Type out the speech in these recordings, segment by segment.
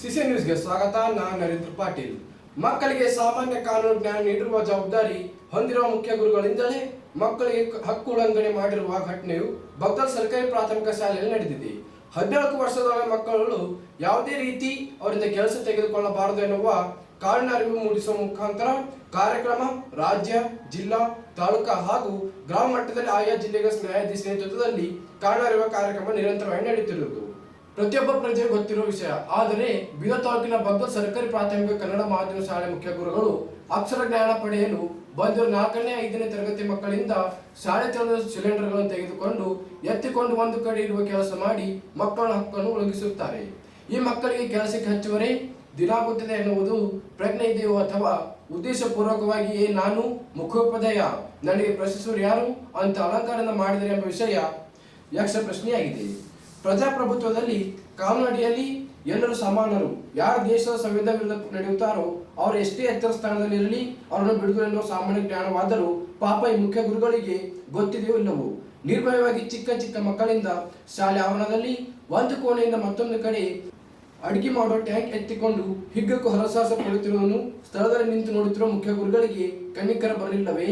CC ನ್ಯೂಸ್ಗೆ ಸ್ವಾಗತ, ನಾನು ನರೇಂದ್ರ ಪಾಟೀಲ್. ಮಕ್ಕಳಿಗೆ ಸಾಮಾನ್ಯ ಕಾನೂನು ಜ್ಞಾನ ನೀಡಿರುವ ಜವಾಬ್ದಾರಿ ಹೊಂದಿರುವ ಮುಖ್ಯ ಗುರುಗಳಿಂದಲೇ ಮಕ್ಕಳಿಗೆ ಹಕ್ಕು ಉಲ್ಲಂಘನೆ ಮಾಡಿರುವ ಘಟನೆಯು ಬಗ್ದಲ್ ಸರ್ಕಾರಿ ಪ್ರಾಥಮಿಕ ಶಾಲೆಯಲ್ಲಿ ನಡೆದಿದೆ. ಹದಿನಾಲ್ಕು ವರ್ಷದ ಮಕ್ಕಳು ಯಾವುದೇ ರೀತಿ ಅವರಿಂದ ಕೆಲಸ ತೆಗೆದುಕೊಳ್ಳಬಾರದು ಎನ್ನುವ ಕಾರಣ ಅರಿವು ಮೂಡಿಸುವ ಮುಖಾಂತರ ಕಾರ್ಯಕ್ರಮ ರಾಜ್ಯ, ಜಿಲ್ಲಾ, ತಾಲೂಕಾ ಹಾಗೂ ಗ್ರಾಮ ಮಟ್ಟದಲ್ಲಿ ಆಯಾ ಜಿಲ್ಲೆಗಳ ನ್ಯಾಯಾಧೀಶ ನೇತೃತ್ವದಲ್ಲಿ ಕಾರಣ ಅರಿವ ಕಾರ್ಯಕ್ರಮ ನಿರಂತರವಾಗಿ ನಡೆಯುತ್ತಿರುವುದು. ಪ್ರತಿಯೊಬ್ಬ ಪ್ರಜೆಗೆ ಗೊತ್ತಿರುವ ವಿಷಯ. ಆದರೆ ಬೀದರ್ ತಾಲೂಕಿನ ಬಗ್ಗೆ ಸರ್ಕಾರಿ ಪ್ರಾಥಮಿಕ ಕನ್ನಡ ಮಾಧ್ಯಮ ಶಾಲೆ ಮುಖ್ಯ ಗುರುಗಳು ಅಕ್ಷರ ಜ್ಞಾನ ಪಡೆಯಲು ಬಂದಿರುವ ನಾಲ್ಕನೇ, ಐದನೇ ತರಗತಿ ಮಕ್ಕಳಿಂದ ಶಾಲೆ ತೆರೆದ ಸಿಲಿಂಡರ್ಗಳನ್ನು ತೆಗೆದುಕೊಂಡು ಎತ್ತಿಕೊಂಡು ಒಂದು ಕಡೆ ಇರುವ ಕೆಲಸ ಮಾಡಿ ಮಕ್ಕಳ ಹಕ್ಕನ್ನು ಉಲ್ಲಂಘಿಸುತ್ತಾರೆ ಈ ಮಕ್ಕಳಿಗೆ ಕೆಲಸಕ್ಕೆ ಹಚ್ಚುವರೆ ದಿನಾಗುತ್ತದೆ ಎನ್ನುವುದು ಪ್ರಜ್ಞೆ ಇದೆಯೋ ಅಥವಾ ಉದ್ದೇಶಪೂರ್ವಕವಾಗಿಯೇ ನಾನು ಮುಖೋಪಾಧ್ಯಾಯ ನನಗೆ ಪ್ರಶ್ನಿಸುವರು ಯಾರು ಅಂತ ಅಲಂಕಾರ ಮಾಡಿದರೆ ಎಂಬ ವಿಷಯ ಯಕ್ಷ ಪ್ರಶ್ನೆಯಾಗಿದೆ ಪ್ರಜಾಪ್ರಭುತ್ವದಲ್ಲಿ ಕಾಲ್ನಡಿಯಲ್ಲಿ ಎಲ್ಲರೂ ಸಮಾನರು. ಯಾರು ದೇಶದ ಸಂವಿಧಾನ ವಿರುದ್ಧ ನಡೆಯುತ್ತಾರೋ, ಅವರು ಎಷ್ಟೇ ಎತ್ತರ ಸ್ಥಾನದಲ್ಲಿ ಇರಲಿ, ಅವರನ್ನು ಬಿಡುಗಡೆ ಎನ್ನುವ ಸಾಮಾನ್ಯ ಜ್ಞಾನವಾದರೂ ಪಾಪ ಈ ಮುಖ್ಯ ಗುರುಗಳಿಗೆ ಗೊತ್ತಿದೆಯೋ ಇಲ್ಲವೋ? ನಿರ್ಭಯವಾಗಿ ಚಿಕ್ಕ ಚಿಕ್ಕ ಮಕ್ಕಳಿಂದ ಶಾಲೆ ಆವರಣದಲ್ಲಿ ಒಂದು ಕೋಣೆಯಿಂದ ಮತ್ತೊಂದು ಕಡೆ ಅಡಿಗೆ ಮಾಡುವ ಟ್ಯಾಂಕ್ ಎತ್ತಿಕೊಂಡು ಹಿಗ್ಗಕ್ಕೂ ಹರಸಾಹಸ ಪಡುತ್ತಿರುವನು ಸ್ಥಳದಲ್ಲಿ ನಿಂತು ನೋಡುತ್ತಿರುವ ಮುಖ್ಯ ಗುರುಗಳಿಗೆ ಕನ್ನಿಕರ ಬರಲಿಲ್ಲವೇ?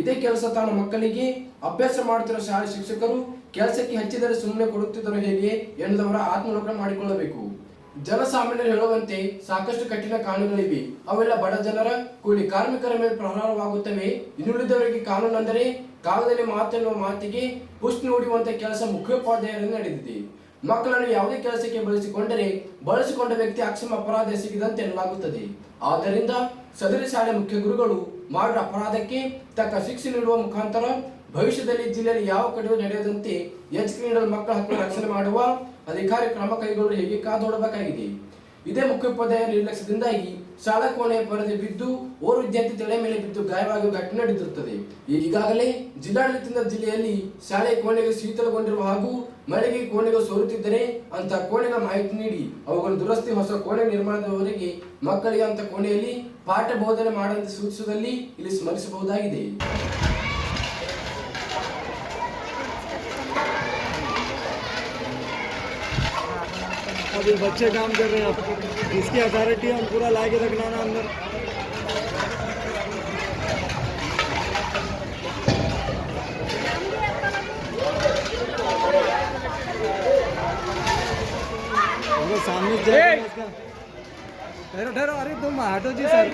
ಇದೇ ಕೆಲಸ ತಾನು ಮಕ್ಕಳಿಗೆ ಅಭ್ಯಾಸ ಮಾಡುತ್ತಿರುವ ಶಾಲೆ ಶಿಕ್ಷಕರು ಕೆಲಸಕ್ಕೆ ಹಚ್ಚಿದರೆ ಸುಮ್ಮನೆ ಕೊಡುತ್ತಿದ್ದರು ಹೇಗೆ ಎನ್ನುವುದವರ ಆತ್ಮಲೋಕನ ಮಾಡಿಕೊಳ್ಳಬೇಕು. ಜನಸಾಮಾನ್ಯರು ಹೇಳುವಂತೆ ಸಾಕಷ್ಟು ಕಠಿಣ ಕಾನೂನುಗಳಿವೆ. ಅವೆಲ್ಲ ಬಡ ಜನರ ಕೂಲಿ ಕಾರ್ಮಿಕರ ಮೇಲೆ ಪ್ರಹಾರವಾಗುತ್ತವೆ. ಇನ್ನುಳಿದವರಿಗೆ ಕಾನೂನು ಅಂದರೆ ಕಾಲದಲ್ಲಿ ಮಾತೆನ್ನುವ ಮಾತಿಗೆ ಪುಷ್ಟಿ ನೋಡುವಂತ ಕೆಲಸ ಮುಖ್ಯೋಪಾಧ್ಯಾಯರಿಂದ ನಡೆದಿದೆ. ಮಕ್ಕಳನ್ನು ಯಾವುದೇ ಕೆಲಸಕ್ಕೆ ಬಳಸಿಕೊಂಡರೆ ಬಳಸಿಕೊಂಡ ವ್ಯಕ್ತಿ ಅಕ್ಷಮ ಅಪರಾಧ ಎಸಗಿದಂತೆ ಎನ್ನಲಾಗುತ್ತದೆ. ಆದ್ದರಿಂದ ಸದರಿ ಶಾಲೆ ಮುಖ್ಯ ಗುರುಗಳು ಮಾಡಿದ ಅಪರಾಧಕ್ಕೆ ತಕ್ಕ ಶಿಕ್ಷೆ ನೀಡುವ ಮುಖಾಂತರ ಭವಿಷ್ಯದಲ್ಲಿ ಜಿಲ್ಲೆಯಲ್ಲಿ ಯಾವ ಕಡೆಯೂ ನಡೆಯದಂತೆ ಎಚ್ ಕ್ರೀಡಲ್ ಮಕ್ಕಳ ಹಕ್ಕು ರಕ್ಷಣೆ ಮಾಡುವ ಅಧಿಕಾರಿ ಕ್ರಮ ಕೈಗೊಳ್ಳಲು ಹೇಗೆ ಕಾದೋಡಬೇಕಾಗಿದೆ ಇದೇ ಮುಖ್ಯೋಪಾಧ್ಯಾಯ ನಿರ್ಲಕ್ಷ್ಯದಿಂದಾಗಿ ಶಾಲಾ ಕೋಣೆಯ ಪರದೆ ಬಿದ್ದು ಓರ್ವ ವಿದ್ಯಾರ್ಥಿ ತಲೆ ಮೇಲೆ ಬಿದ್ದು ಗಾಯವಾಗುವ ಘಟನೆ ನಡೆದಿರುತ್ತದೆ. ಈಗಾಗಲೇ ಜಿಲ್ಲಾಡಳಿತದಿಂದ ಜಿಲ್ಲೆಯಲ್ಲಿ ಶಾಲೆ ಕೋಣೆಗೆ ಶೀತಲಗೊಂಡಿರುವ ಹಾಗೂ ಮಳೆಗೆ ಕೋಣೆಗೆ ಸೋರುತ್ತಿದ್ದರೆ ಅಂತ ಕೋಣೆಗಳ ಮಾಹಿತಿ ನೀಡಿ ಅವುಗಳ ದುರಸ್ತಿ ಹೊಸ ಕೋಣೆ ನಿರ್ಮಾಣದವರೆಗೆ ಮಕ್ಕಳಿಗೆ ಅಂತ ಕೋಣೆಯಲ್ಲಿ ಪಾಠ ಬೋಧನೆ ಮಾಡುವಂತೆ ಸೂಚಿಸುವುದಲ್ಲಿ ಇಲ್ಲಿ ಸ್ಮರಿಸಬಹುದಾಗಿದೆ. अब ये बच्चे काम कर रहे हैं आप। इसकी अथॉरिटी हम पूरा ला के रखना ना अंदर। सामने ठहरो ठहरो अरे तुम हटो जी सर।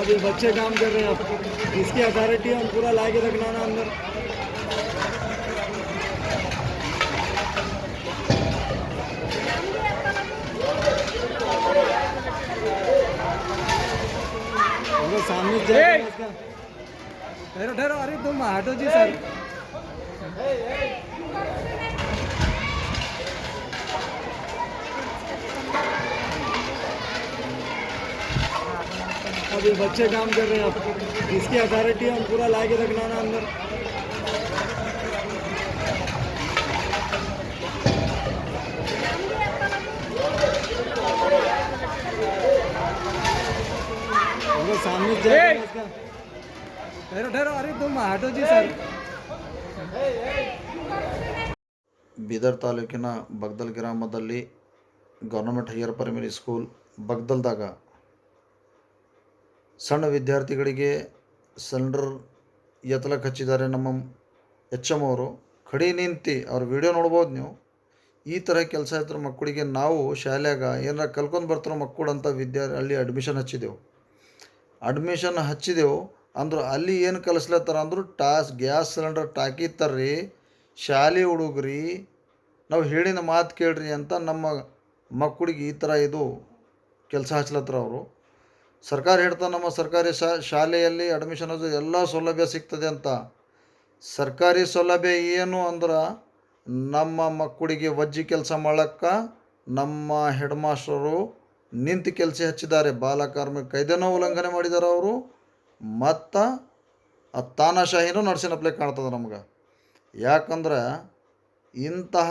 अब ये बच्चे काम कर रहे हैं अब इसकी अथॉरिटी हम पूरा ला के रखना ना अंदर। सामने ठहरो ठहरो अरे तुम हटो जी सर। अब ये बच्चे काम कर रहे हैं अब इसकी अथॉरिटी हम पूरा ला के रखना ना अंदर उनके सामने जाएगा इसका ठहरो ठहरो अरे तुम हटो जी सर ಬೀದರ್ ತಾಲೂಕಿನ ಬಗ್ದಲ್ ಗ್ರಾಮದಲ್ಲಿ ಗೌರ್ನಮೆಂಟ್ ಹೈಯರ್ ಪ್ರೈಮರಿ ಸ್ಕೂಲ್ ಬಗ್ದಲ್ದಾಗ ಸಣ್ಣ ವಿದ್ಯಾರ್ಥಿಗಳಿಗೆ ಸಿಲಿಂಡರ್ ಎತ್ತಲಕ್ಕೆ ಹಚ್ಚಿದ್ದಾರೆ ನಮ್ಮ ಎಚ್ ಎಂ ಅವರು. ಕಡಿ ನಿಂತು ಅವ್ರ ವಿಡಿಯೋ ನೋಡ್ಬೋದು ನೀವು. ಈ ಥರ ಕೆಲಸ ಇದ್ರ ಮಕ್ಕಳಿಗೆ ನಾವು ಶಾಲ್ಯಾಗ ಏನಾರ ಕಲ್ಕೊಂಡು ಬರ್ತಾರೋ ಮಕ್ಕಳು ಅಂತ ವಿದ್ಯಾ ಅಲ್ಲಿ ಅಡ್ಮಿಷನ್ ಹಚ್ಚಿದೆವು. ಅಡ್ಮಿಷನ್ ಹಚ್ಚಿದೆವು ಅಂದ್ರೆ ಅಲ್ಲಿ ಏನು ಕಲಿಸ್ಲತ್ತಾರ ಅಂದ್ರು ಟಾಸ್ ಗ್ಯಾಸ್ ಸಿಲಿಂಡರ್ ಟಾಕಿ ತರ್ರಿ, ಶಾಲೆ ಹುಡುಗ್ರಿ, ನಾವು ಹೇಳಿದ ಮಾತು ಕೇಳ್ರಿ ಅಂತ ನಮ್ಮ ಮಕ್ಕಳಿಗೆ ಈ ಥರ ಇದು ಕೆಲಸ ಹಚ್ಲತ್ತಾರ ಅವರು. ಸರ್ಕಾರ ಹೇಳ್ತಾ ನಮ್ಮ ಸರ್ಕಾರಿ ಶಾಲೆಯಲ್ಲಿ ಅಡ್ಮಿಷನ್ ಅದು ಎಲ್ಲ ಸೌಲಭ್ಯ ಸಿಗ್ತದೆ ಅಂತ. ಸರ್ಕಾರಿ ಸೌಲಭ್ಯ ಏನು ಅಂದ್ರೆ ನಮ್ಮ ಮಕ್ಕಳಿಗೆ ವಜ್ಜಿ ಕೆಲಸ ಮಾಡೋಕ್ಕೆ ನಮ್ಮ ಹೆಡ್ ಮಾಸ್ಟರು ನಿಂತು ಕೆಲಸ ಹಚ್ಚಿದ್ದಾರೆ. ಬಾಲಕಾರ್ಮಿಕ ಕೈದೇನ ಉಲ್ಲಂಘನೆ ಮಾಡಿದ್ದಾರೆ ಅವರು. ಮತ್ತು ಆ ತಾನಾಶಾಹಿನೂ ನಡ್ಸಿನಪ್ಲೆ ಕಾಣ್ತದೆ ನಮ್ಗೆ. ಯಾಕಂದ್ರೆ ಇಂತಹ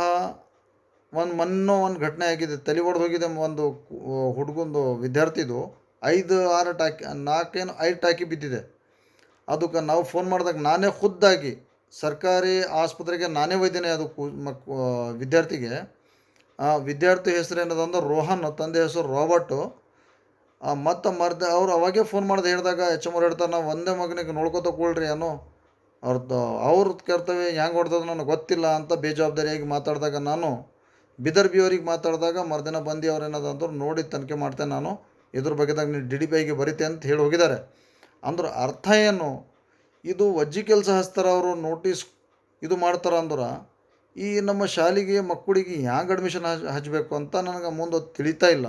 ಒಂದು ಮೊನ್ನೆ ಒಂದು ಘಟನೆ ಆಗಿದೆ. ತಲೆ ಹೊಡೆದು ಹೋಗಿದೆ ಒಂದು ಹುಡುಗಂದು ವಿದ್ಯಾರ್ಥಿದು. ಐದು, ಆರು ಟಾಕಿ, ನಾಲ್ಕೇನು, ಐದು ಟಾಕಿ ಬಿದ್ದಿದೆ. ಅದಕ್ಕೆ ನಾವು ಫೋನ್ ಮಾಡಿದಾಗ ನಾನೇ ಖುದ್ದಾಗಿ ಸರ್ಕಾರಿ ಆಸ್ಪತ್ರೆಗೆ ನಾನೇ ಒಯ್ದೇನೆ ಅದು ಮಕ್ ವಿದ್ಯಾರ್ಥಿಗೆ. ವಿದ್ಯಾರ್ಥಿ ಹೆಸರು ಏನದಂದ್ರೆ ರೋಹನ್, ತಂದೆ ಹೆಸರು ರಾಬರ್ಟು. ಮತ್ತು ಮರ್ದ ಅವ್ರು ಅವಾಗೇ ಫೋನ್ ಮಾಡಿದೆ ಹೇಳಿದಾಗ, ಎಚ್ ಎಂ ಅವ್ರು ಹೇಳ್ತಾರೆ, ನಾವು ಒಂದೇ ಮಗನಿಗೆ ನೋಡ್ಕೊತ ಕೂಳ್ರಿ ಏನೋ ಅವ್ರದ್ದು ಅವ್ರ ಕರ್ತವ್ಯ ಹೆಂಗೆ ಹೊಡ್ದದ ನನಗೆ ಗೊತ್ತಿಲ್ಲ ಅಂತ ಬೇಜವಾಬ್ದಾರಿಯಾಗಿ ಮಾತಾಡಿದಾಗ ನಾನು, ಬಿದರ್ ಬಿ ಅವ್ರಿಗೆ ಮಾತಾಡಿದಾಗ ಮರುದಿನ ಬಂದು ಅವ್ರು ಏನದ ಅಂದ್ರೆ ನೋಡಿ ತನಿಖೆ ಮಾಡ್ತೇನೆ ನಾನು. ಇದ್ರ ಬಗ್ಗೆದಾಗ ನೀನು ಡಿ ಡಿ ಪಿ ಐಗೆ ಬರೀತೆ ಅಂತ ಹೇಳಿ ಹೋಗಿದ್ದಾರೆ. ಅಂದ್ರೆ ಅರ್ಥ ಏನು? ಇದು ವಜ್ಜಿ ಕೆಲಸ ಹಚ್ತಾರೆ ಅವರು ನೋಟಿಸ್ ಇದು ಮಾಡ್ತಾರ ಅಂದ್ರೆ, ಈ ನಮ್ಮ ಶಾಲೆಗೆ ಮಕ್ಕಳಿಗೆ ಹ್ಯಾಂಗೆ ಅಡ್ಮಿಷನ್ ಹಚ್ ಹಚ್ಚಬೇಕು ಅಂತ ನನಗೆ ಮುಂದೆ ತಿಳಿತಾ ಇಲ್ಲ.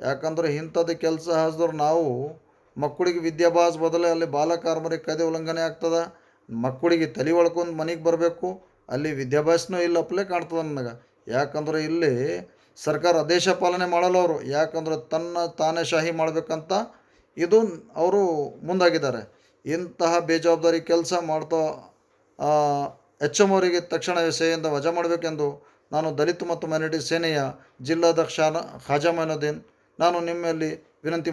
ಯಾಕಂದ್ರೆ ಇಂಥದ್ದು ಕೆಲಸ ಹಚ್ಚಿದ್ರೆ ನಾವು ಮಕ್ಕಳಿಗೆ ವಿದ್ಯಾಭ್ಯಾಸ ಬದಲೇ ಅಲ್ಲಿ ಬಾಲಕಾರ್ಮರಿ ಕಾಯ್ದೆ ಉಲ್ಲಂಘನೆ ಆಗ್ತದೆ, ಮಕ್ಕಳಿಗೆ ತಲೆ ಒಳ್ಕೊಂಡು ಮನೆಗೆ ಬರಬೇಕು, ಅಲ್ಲಿ ವಿದ್ಯಾಭ್ಯಾಸನೂ ಇಲ್ಲಪ್ಲೆ ಕಾಣ್ತದೆ ನನಗೆ. ಯಾಕಂದ್ರೆ ಇಲ್ಲಿ ಸರ್ಕಾರ ದೇಶ ಪಾಲನೆ ಮಾಡಲ್ಲ ಅವರು, ಯಾಕಂದ್ರೆ ತನ್ನ ತಾನೇ ಶಾಹಿ ಮಾಡಬೇಕಂತ ಇದು ಅವರು ಮುಂದಾಗಿದ್ದಾರೆ. ಇಂತಹ ಬೇಜವಾಬ್ದಾರಿ ಕೆಲಸ ಮಾಡ್ತಾ ಎಚ್ ಎಂ ಅವರಿಗೆ ತಕ್ಷಣ ಸೇವೆಯಿಂದ ವಜಾ ಮಾಡಬೇಕೆಂದು ನಾನು ದಲಿತ ಮತ್ತು ಮೈನಾರಿಟಿ ಸೇನೆಯ ಜಿಲ್ಲಾಧ್ಯಕ್ಷ ಖಾಜಾ ಮೈನುದ್ದೀನ್ ನಾನು ನಿಮ್ಮಲ್ಲಿ ವಿನಂತಿ